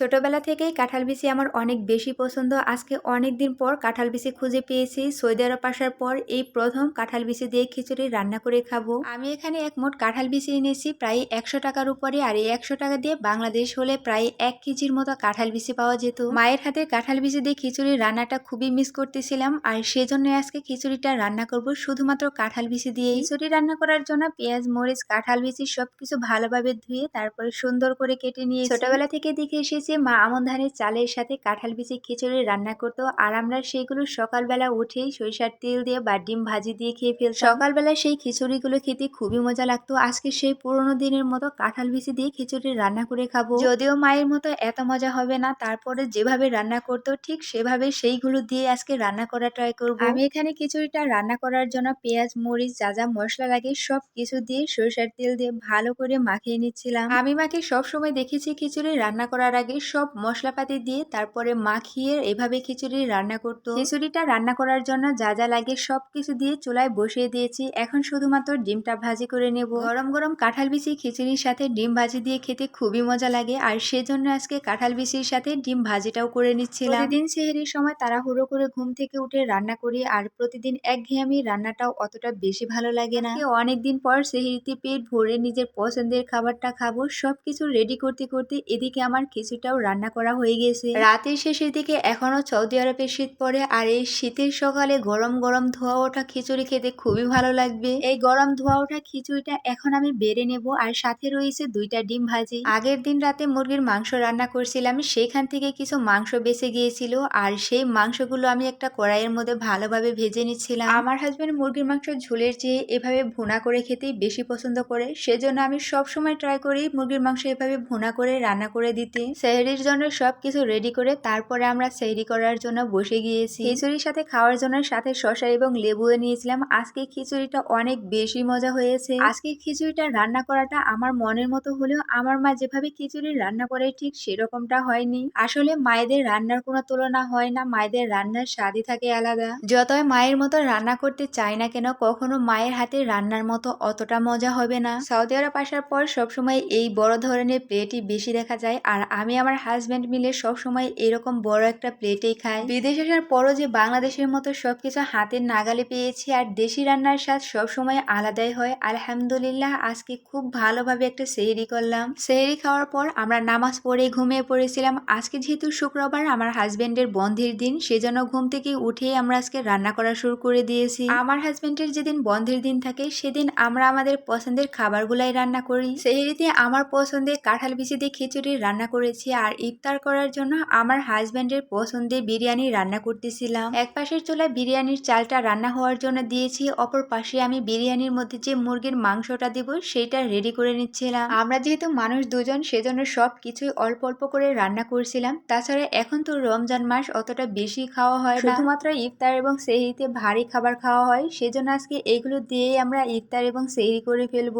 ছোটবেলা থেকেই কাঁঠাল বিচি আমার অনেক বেশি পছন্দ। আজকে অনেক দিন পর কাঁঠাল বিচি খুঁজে পেয়েছি। সৌদি আরব আসার পর এই প্রথম কাঁঠাল বিচি দিয়ে খিচুড়ি রান্না করে খাব। আমি এখানে এক মোট কাঁঠাল বিচি এনেছি, প্রায় একশো টাকার উপরে। আর এই একশো টাকা দিয়ে বাংলাদেশ হলে প্রায় এক কেজির মতো কাঁঠাল বিচি পাওয়া যেত। মায়ের হাতে কাঁঠাল বিচি দিয়ে খিচুড়ি রান্নাটা খুবই মিস করতেছিলাম। আর সেজন্য আজকে খিচুড়িটা রান্না করব শুধুমাত্র কাঁঠাল বিচি দিয়ে খিচুড়ি রান্না করার জন্য পেঁয়াজ, মরিচ, কাঁঠাল বিচি সবকিছু ভালোভাবে ধুয়ে তারপরে সুন্দর করে কেটে নিয়ে ছোটবেলা থেকে দেখে এসেছি মা আমন ধানের চালের সাথে কাঁঠাল বিচি খিচুড়ি রান্না করতো আর আমরা সেইগুলো সকালবেলা উঠেই সরিষার তেল দিয়ে বা ডিম ভাজি দিয়ে খেয়ে ফেল সকালবেলা সেই খিচুড়িগুলো খেতে খুবই মজা লাগতো। আজকে সেই পুরোনো দিনের মতো কাঁঠাল বিচি দিয়ে খিচুড়ি রান্না করে খাব। যদিও মায়ের মতো এত মজা হবে না, তারপরে যেভাবে রান্না করতো ঠিক সেভাবে সেইগুলো দিয়ে আজকে রান্না করা ট্রাই করব। আমি এখানে খিচুড়িটা রান্না করার জন্য পেঁয়াজ, মরিচ, যা যা মশলা লাগে সব কিছু দিয়ে সরিষার তেল দিয়ে ভালো করে মাখিয়ে নিচ্ছিলাম। আমি মাকে সবসময় দেখেছি খিচুড়ি রান্না করার আগে সব মশলাপাতি দিয়ে তারপরে মাখিয়ে এভাবে খিচুড়ি রান্না করতো। খিচুড়িটা রান্না করার জন্য যা যা লাগে সব কিছু দিয়ে চুলায় বসিয়ে দিয়েছি। এখন শুধুমাত্র ডিমটা ভাজি করে নেব। গরম গরম কাঁঠাল বিচি খিচুড়ির সাথে ডিম ভাজি দিয়ে খেতে খুবই মজা লাগে। আর সেজন্য আজকে কাঁঠাল বিচির সাথে ডিম ভাজিটাও করে নিচ্ছিলাম। প্রতিদিন সেহেরির সময় তাড়াহুড়ো করে ঘুম থেকে উঠে রান্না করি আর প্রতিদিন একঘেয়েমি রান্নাটাও অতটা বেশি ভালো লাগে না। অনেকদিন পর সেহেরিতে পেট ভরে নিজের পছন্দের খাবারটা খাব, সবকিছু রেডি করতে করতে এদিকে আমার খিচুড়িটাও রান্না করা হয়ে গেছে। রাতের শেষের দিকে এখনও সৌদি আরবে শীত পড়ে আর এই শীতের সকালে গরম গরম ধোয়া ওঠা খিচুড়ি খেতে খুবই ভালো লাগবে। এই গরম ধোয়া ওঠা খিচুড়িটা এখন আমি বেড়ে নেব আর সাথে রয়েছে দুইটা ডিম ভাজি। আগের দিন রাতে মুরগির মাংস রান্না করছিলাম সেখান থেকে কিছু মাংস বেঁচে গিয়েছিল আর সেই মাংসগুলো আমি একটা কড়াইয়ের মধ্যে ভালোভাবে ভেজে নিচ্ছিলাম। আমার হাজব্যান্ড মুরগির মাংস ঝোলের চেয়ে এভাবে ভুনা করে খেতেই বেশি পছন্দ করে সেজন্য আমি সবসময় ট্রাই করি মুরগির মাংস এভাবে ভুনা করে রান্না করে দিতে। সেহরির জন্য সব কিছু রেডি করে তারপরে আমরা সেহরি করার জন্য বসে গিয়েছি। খিচুড়ির সাথে খাওয়ার জন্য সাথে শসা এবং লেবুও নিয়েছিলাম। আজকে খিচুড়িটা অনেক বেশি মজা হয়েছে। আজকে খিচুড়িটা রান্না করাটা আমার মনের মতো হলেও আমার মা যেভাবে খিচুড়ি রান্না করে ঠিক সেরকমটা হয়নি। আসলে মায়েদের রান্নার কোনো তুলনা হয় না, মায়েদের রান্নার স্বাদই থাকে আলাদা। যতই মায়ের মতো রান্না করতে চাই না কেন, কখনো মায়ের হাতে রান্নার মতো অতটা মজা হবে না। সৌদি আরব আসার পর সবসময় এই বড় ধরনের প্লেটই বেশি দেখা যায়। আর আমি আমার হাজব্যান্ড মিলে সবসময় এরকম বড় একটা প্লেটেই খাই বিদেশ আসার পরও যে বাংলাদেশের মতো সবকিছু হাতের নাগালে পেয়েছি আর দেশি রান্নার স্বাদ সবসময় আলাদাই হয়, আলহামদুলিল্লাহ আজকে খুব ভালোভাবে একটা সেহরি করলাম। সেহরি খাওয়ার পর আমরা নামাজ পড়ে ঘুমিয়ে পড়েছিলাম। আজকে যেহেতু শুক্রবার আমার হাজব্যান্ডের বন্ধের দিন, সেজন্য ঘুম থেকে উঠে আমরা আজকে রান্না করা শুরু করে দিয়েছি। আমার হাজব্যান্ডের যেদিন বন্ধের দিন থাকে, সেদিন আমরা আমাদের পছন্দের খাবারগুলাই রান্না করি। সেহরিতে আমার পছন্দের কাঁঠাল বিচি দিয়ে খিচুড়ি রান্না করেছি। আর ইফতার করার জন্য আমার হাজব্যান্ডের পছন্দের বিরিয়ানি রান্না করতেছিলাম। এক পাশের চুলায় বিরিয়ানির চালটা রান্না হওয়ার জন্য দিয়েছি, অপর পাশে আমি বিরিয়ানির মধ্যে যে মুরগির মাংসটা দিব সেটা রেডি করে নিচ্ছিলাম। আমরা যেহেতু মানুষ দুজন, সেজন্য সব কিছুই অল্প অল্প করে রান্না করছিলাম। তাছাড়া এখন তো রমজান মাস, অতটা বেশি খাওয়া হয় শুধুমাত্র ইফতার এবং সেহরিতে ভারী খাবার খাওয়া হয়, সেজন্য আজকে এগুলো দিয়েই আমরা ইফতার এবং সেহরি করে ফেলব।